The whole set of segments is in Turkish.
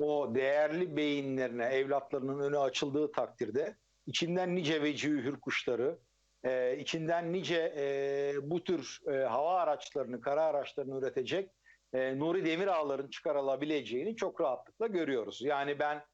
o değerli beyinlerine evlatlarının önü açıldığı takdirde içinden nice vecihi hür kuşları, e, içinden nice e, bu tür e, hava araçlarını, kara araçlarını üretecek e, Nuri Demirağlar'ın çıkarılabileceğini çok rahatlıkla görüyoruz. Yani ben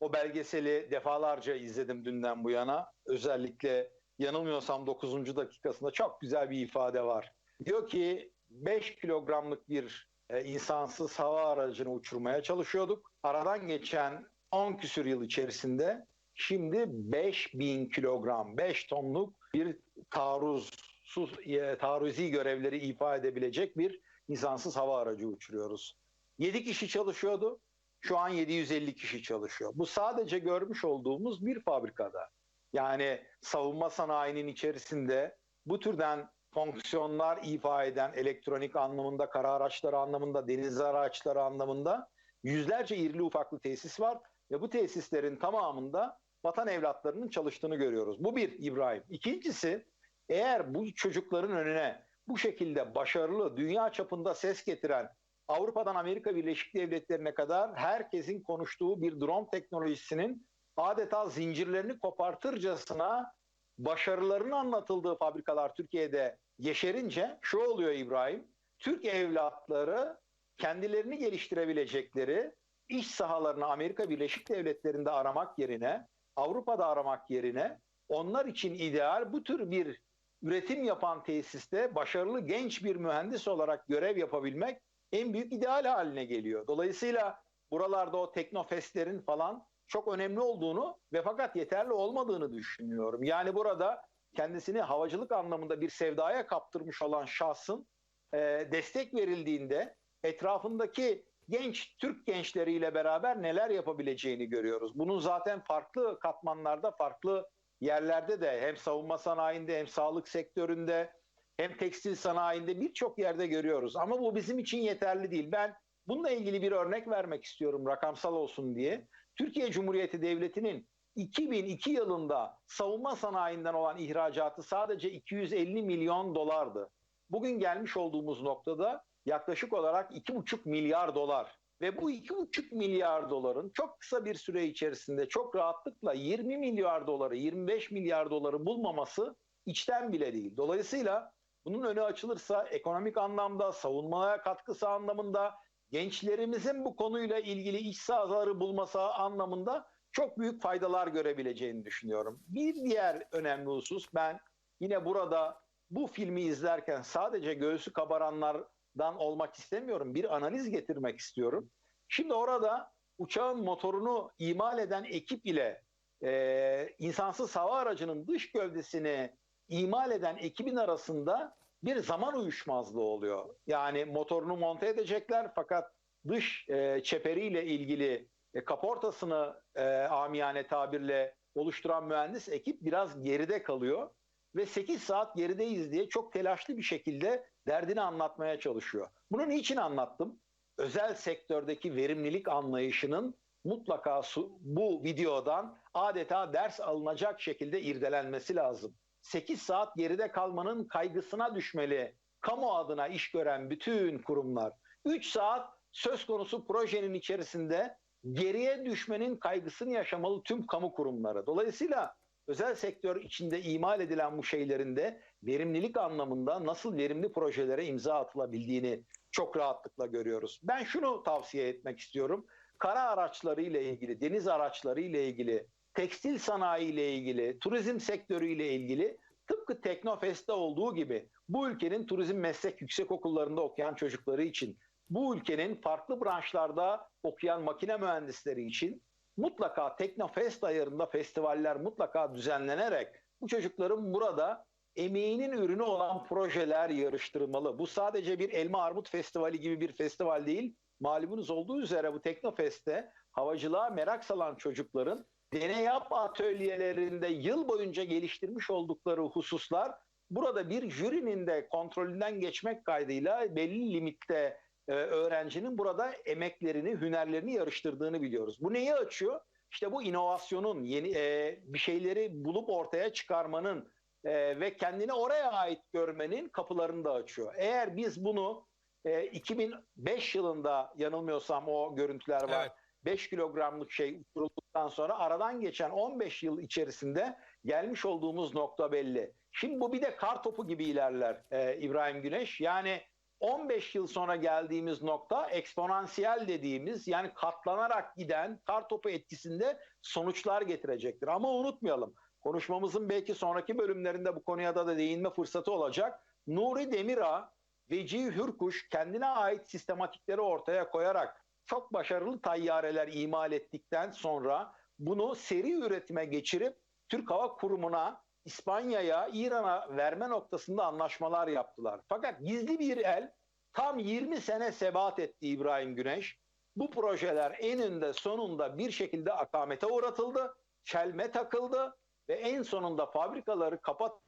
o belgeseli defalarca izledim dünden bu yana. Özellikle yanılmıyorsam 9. dakikasında çok güzel bir ifade var. Diyor ki 5 kilogramlık bir e, insansız hava aracını uçurmaya çalışıyorduk. Aradan geçen 10 küsür yıl içerisinde şimdi 5000 kilogram, 5 tonluk bir taarruzsuz, e, taarruzi görevleri ifa edebilecek bir insansız hava aracı uçuruyoruz. 7 kişi çalışıyordu. Şu an 750 kişi çalışıyor. Bu sadece görmüş olduğumuz bir fabrikada. Yani savunma sanayinin içerisinde bu türden fonksiyonlar ifa eden elektronik anlamında, kara araçları anlamında, deniz araçları anlamında yüzlerce irili ufaklı tesis var ve bu tesislerin tamamında vatan evlatlarının çalıştığını görüyoruz. Bu bir İbrahim. İkincisi eğer bu çocukların önüne bu şekilde başarılı, dünya çapında ses getiren Avrupa'dan Amerika Birleşik Devletleri'ne kadar herkesin konuştuğu bir drone teknolojisinin adeta zincirlerini kopartırcasına başarılarının anlatıldığı fabrikalar Türkiye'de yeşerince şu oluyor İbrahim. Türk evlatları kendilerini geliştirebilecekleri iş sahalarını Amerika Birleşik Devletleri'nde aramak yerine, Avrupa'da aramak yerine onlar için ideal bu tür bir üretim yapan tesiste başarılı genç bir mühendis olarak görev yapabilmek en büyük ideal haline geliyor. Dolayısıyla buralarda o teknofestlerin falan çok önemli olduğunu ve fakat yeterli olmadığını düşünüyorum. Yani burada kendisini havacılık anlamında bir sevdaya kaptırmış olan şahsın e, destek verildiğinde etrafındaki genç Türk gençleriyle beraber neler yapabileceğini görüyoruz. Bunun zaten farklı katmanlarda, farklı yerlerde de hem savunma sanayinde hem sağlık sektöründe hem tekstil sanayinde birçok yerde görüyoruz. Ama bu bizim için yeterli değil. Ben bununla ilgili bir örnek vermek istiyorum rakamsal olsun diye. Türkiye Cumhuriyeti Devleti'nin 2002 yılında savunma sanayinden olan ihracatı sadece 250 milyon dolardı. Bugün gelmiş olduğumuz noktada yaklaşık olarak 2,5 milyar dolar. Ve bu 2,5 milyar doların çok kısa bir süre içerisinde çok rahatlıkla 20 milyar doları, 25 milyar doları bulmaması içten bile değil. Dolayısıyla bunun önü açılırsa ekonomik anlamda, savunmaya katkısı anlamında, gençlerimizin bu konuyla ilgili iş sahaları bulması anlamında çok büyük faydalar görebileceğini düşünüyorum. Bir diğer önemli husus ben yine burada bu filmi izlerken sadece göğsü kabaranlardan olmak istemiyorum. Bir analiz getirmek istiyorum. Şimdi orada uçağın motorunu imal eden ekip ile e, insansız hava aracının dış gövdesini imal eden ekibin arasında bir zaman uyuşmazlığı oluyor. Yani motorunu monte edecekler fakat dış e, çeperiyle ilgili e, kaportasını e, amiyane tabirle oluşturan mühendis ekip biraz geride kalıyor ve 8 saat gerideyiz diye çok telaşlı bir şekilde derdini anlatmaya çalışıyor. Bunu niçin anlattım? Özel sektördeki verimlilik anlayışının mutlaka bu videodan adeta ders alınacak şekilde irdelenmesi lazım. 8 saat geride kalmanın kaygısına düşmeli kamu adına iş gören bütün kurumlar. 3 saat söz konusu projenin içerisinde geriye düşmenin kaygısını yaşamalı tüm kamu kurumları. Dolayısıyla özel sektör içinde imal edilen bu şeylerin de verimlilik anlamında nasıl verimli projelere imza atılabildiğini çok rahatlıkla görüyoruz. Ben şunu tavsiye etmek istiyorum. Kara araçları ile ilgili, deniz araçları ile ilgili, tekstil sanayi ile ilgili, turizm sektörü ile ilgili tıpkı Teknofest'te olduğu gibi bu ülkenin turizm meslek yüksek okullarında okuyan çocukları için, bu ülkenin farklı branşlarda okuyan makine mühendisleri için mutlaka Teknofest ayarında festivaller mutlaka düzenlenerek bu çocukların burada emeğinin ürünü olan projeler yarıştırılmalı. Bu sadece bir elma armut festivali gibi bir festival değil. Malumunuz olduğu üzere bu Teknofest'te havacılığa merak salan çocukların deney yap atölyelerinde yıl boyunca geliştirmiş oldukları hususlar burada bir jürinin de kontrolünden geçmek kaydıyla belli limitte e, öğrencinin burada emeklerini, hünerlerini yarıştırdığını biliyoruz. Bu neyi açıyor? İşte bu inovasyonun, yeni e, bir şeyleri bulup ortaya çıkarmanın e, ve kendini oraya ait görmenin kapılarını da açıyor. Eğer biz bunu e, 2005 yılında yanılmıyorsam o görüntüler var. Evet 5 kilogramlık şey uçurulduktan sonra aradan geçen 15 yıl içerisinde gelmiş olduğumuz nokta belli. Şimdi bu bir de kar topu gibi ilerler e, İbrahim Güneş. Yani 15 yıl sonra geldiğimiz nokta eksponansiyel dediğimiz yani katlanarak giden kar topu etkisinde sonuçlar getirecektir. Ama unutmayalım konuşmamızın belki sonraki bölümlerinde bu konuya da, da değinme fırsatı olacak. Nuri Demirağ, Vecihi Hürkuş kendine ait sistematikleri ortaya koyarak çok başarılı tayyareler imal ettikten sonra bunu seri üretime geçirip Türk Hava Kurumu'na, İspanya'ya, İran'a verme noktasında anlaşmalar yaptılar. Fakat gizli bir el tam 20 sene sebat etti İbrahim Güneş. Bu projeler eninde sonunda bir şekilde akamete uğratıldı, çelme takıldı ve en sonunda fabrikaları kapat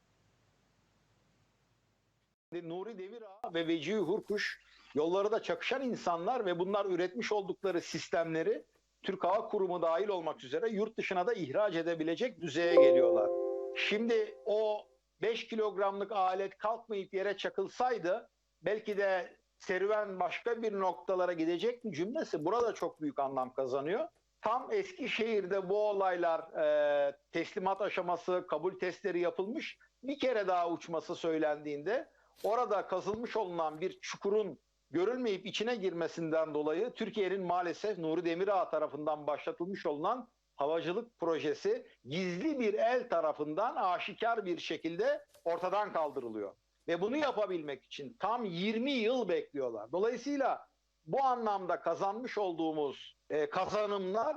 Nuri Demirağ ve Vecihi Hurkuş yolları da çakışan insanlar ve bunlar üretmiş oldukları sistemleri Türk Hava Kurumu dahil olmak üzere yurt dışına da ihraç edebilecek düzeye geliyorlar. Şimdi o 5 kilogramlık alet kalkmayıp yere çakılsaydı belki de serüven başka bir noktalara gidecek mi cümlesi burada çok büyük anlam kazanıyor. Tam Eskişehir'de bu olaylar e, teslimat aşaması, kabul testleri yapılmış. Bir kere daha uçması söylendiğinde orada kazılmış olunan bir çukurun görülmeyip içine girmesinden dolayı Türkiye'nin maalesef Nuri Demirağ tarafından başlatılmış olunan havacılık projesi gizli bir el tarafından aşikar bir şekilde ortadan kaldırılıyor. Ve bunu yapabilmek için tam 20 yıl bekliyorlar. Dolayısıyla bu anlamda kazanmış olduğumuz e, kazanımlar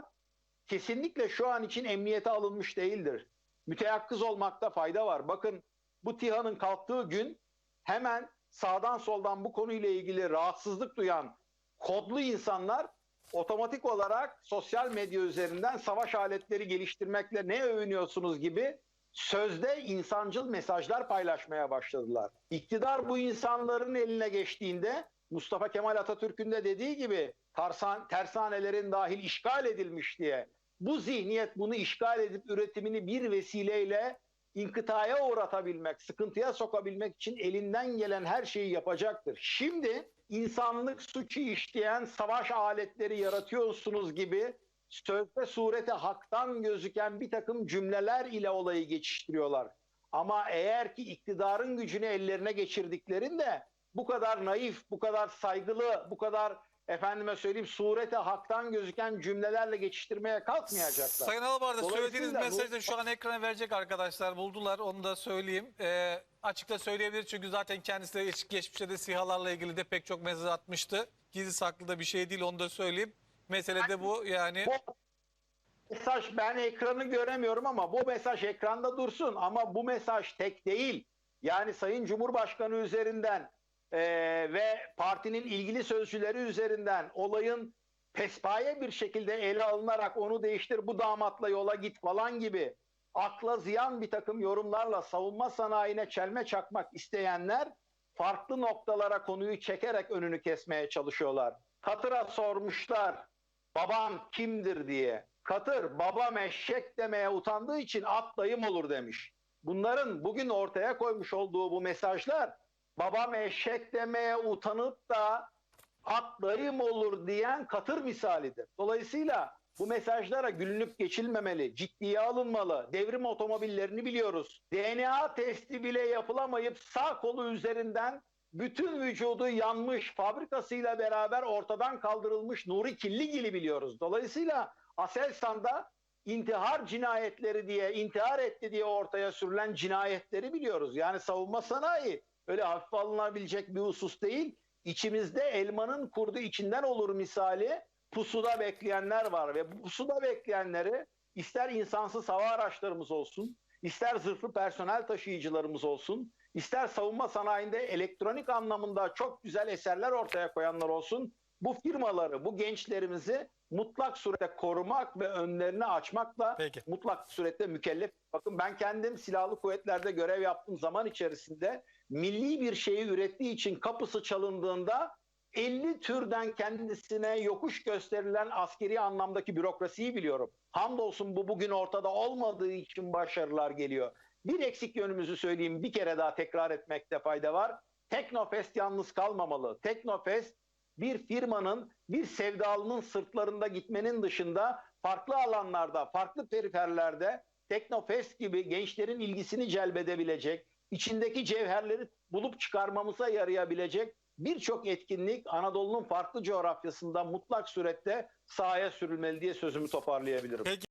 kesinlikle şu an için emniyete alınmış değildir. Müteyakkız olmakta fayda var. Bakın bu TİHA'nın kalktığı gün hemen sağdan soldan bu konuyla ilgili rahatsızlık duyan kodlu insanlar otomatik olarak sosyal medya üzerinden savaş aletleri geliştirmekle ne övünüyorsunuz gibi sözde insancıl mesajlar paylaşmaya başladılar. İktidar bu insanların eline geçtiğinde Mustafa Kemal Atatürk'ün de dediği gibi tersan, tersanelerin dahil işgal edilmiş diye bu zihniyet bunu işgal edip üretimini bir vesileyle inkıtaya uğratabilmek, sıkıntıya sokabilmek için elinden gelen her şeyi yapacaktır. Şimdi insanlık suçu işleyen savaş aletleri yaratıyorsunuz gibi sözde surete haktan gözüken bir takım cümleler ile olayı geçiştiriyorlar. Ama eğer ki iktidarın gücünü ellerine geçirdiklerinde bu kadar naif, bu kadar saygılı, bu kadar efendime söyleyeyim surete haktan gözüken cümlelerle geçiştirmeye kalkmayacaklar. Sayın Albar'da söylediğiniz mesajı da şu an ekrana verecek arkadaşlar buldular onu da söyleyeyim. Ee, açıkta söyleyebilir çünkü zaten kendisi de geç- geçmişte de SİHA'larla ilgili de pek çok mesaj atmıştı. Gizli saklı da bir şey değil onu da söyleyeyim. Mesele de bu yani. Bu mesaj ben ekranı göremiyorum ama bu mesaj ekranda dursun ama bu mesaj tek değil. Yani Sayın Cumhurbaşkanı üzerinden eee, ve partinin ilgili sözcüleri üzerinden olayın pespaye bir şekilde ele alınarak onu değiştir bu damatla yola git falan gibi akla ziyan bir takım yorumlarla savunma sanayine çelme çakmak isteyenler farklı noktalara konuyu çekerek önünü kesmeye çalışıyorlar. Katır'a sormuşlar baban kimdir diye. Katır babam eşek demeye utandığı için at dayım olur demiş. Bunların bugün ortaya koymuş olduğu bu mesajlar babam eşek demeye utanıp da at dayım olur diyen katır misalidir. Dolayısıyla bu mesajlara gülünüp geçilmemeli, ciddiye alınmalı. Devrim otomobillerini biliyoruz. DNA testi bile yapılamayıp sağ kolu üzerinden bütün vücudu yanmış fabrikasıyla beraber ortadan kaldırılmış Nuri Killigil'i biliyoruz. Dolayısıyla Aselsan'da intihar cinayetleri diye intihar etti diye ortaya sürülen cinayetleri biliyoruz. Yani savunma sanayi öyle hafife alınabilecek bir husus değil. İçimizde elmanın kurdu içinden olur misali pusuda bekleyenler var ve bu pusuda bekleyenleri ister insansız hava araçlarımız olsun, ister zırhlı personel taşıyıcılarımız olsun, ister savunma sanayinde elektronik anlamında çok güzel eserler ortaya koyanlar olsun, bu firmaları, bu gençlerimizi mutlak surette korumak ve önlerini açmakla Peki. mutlak surette mükellef. Bakın ben kendim silahlı kuvvetlerde görev yaptığım zaman içerisinde milli bir şeyi ürettiği için kapısı çalındığında 50 türden kendisine yokuş gösterilen askeri anlamdaki bürokrasiyi biliyorum. Hamdolsun bu bugün ortada olmadığı için başarılar geliyor. Bir eksik yönümüzü söyleyeyim bir kere daha tekrar etmekte fayda var. Teknofest yalnız kalmamalı. Teknofest bir firmanın, bir sevdalının sırtlarında gitmenin dışında farklı alanlarda, farklı periferlerde Teknofest gibi gençlerin ilgisini celbedebilecek, içindeki cevherleri bulup çıkarmamıza yarayabilecek birçok etkinlik Anadolu'nun farklı coğrafyasında mutlak surette sahaya sürülmeli diye sözümü toparlayabilirim. Peki